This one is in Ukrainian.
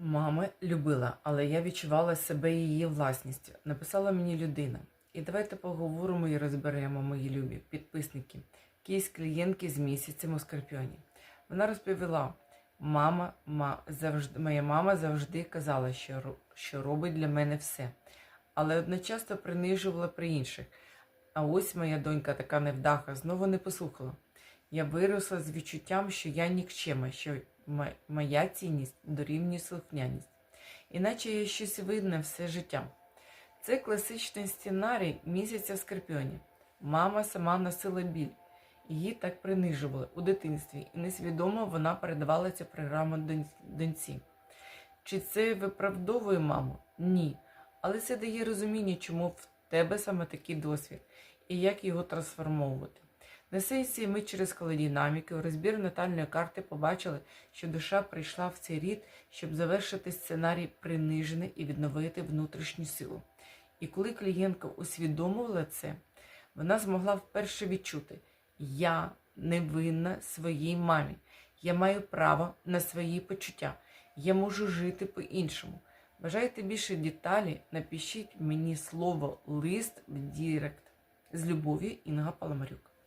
Мама любила, але я відчувала себе її власністю. Написала мені людина. І давайте поговоримо і розберемо, мої любі підписники, якісь клієнтки з місяцем у Скорпіоні. Вона розповіла, мама, ма, завжди, моя мама завжди казала, що, що робить для мене все, але одночасно принижувала при інших. А ось моя донька, така невдаха, знову не послухала. Я виросла з відчуттям, що я нікчема, що моя цінність дорівнює слухняність. Іначе я щось видне все життя. Це класичний сценарій місяця в Скорпіоні. Мама сама носила біль. Її так принижували у дитинстві, і несвідомо вона передавала цю програму доньці. Чи це виправдовує маму? Ні. Але це дає розуміння, чому в тебе саме такий досвід і як його трансформовувати. На сесії ми через колодінаміки розбір натальної карти побачили, що душа прийшла в цей рід, щоб завершити сценарій принижений і відновити внутрішню силу. І коли клієнтка усвідомила це, вона змогла вперше відчути: я не винна своїй мамі, я маю право на свої почуття, я можу жити по-іншому. Бажаєте більше деталі? Напишіть мені слово лист в Дірект. З любов'ю Інга Паламарюк.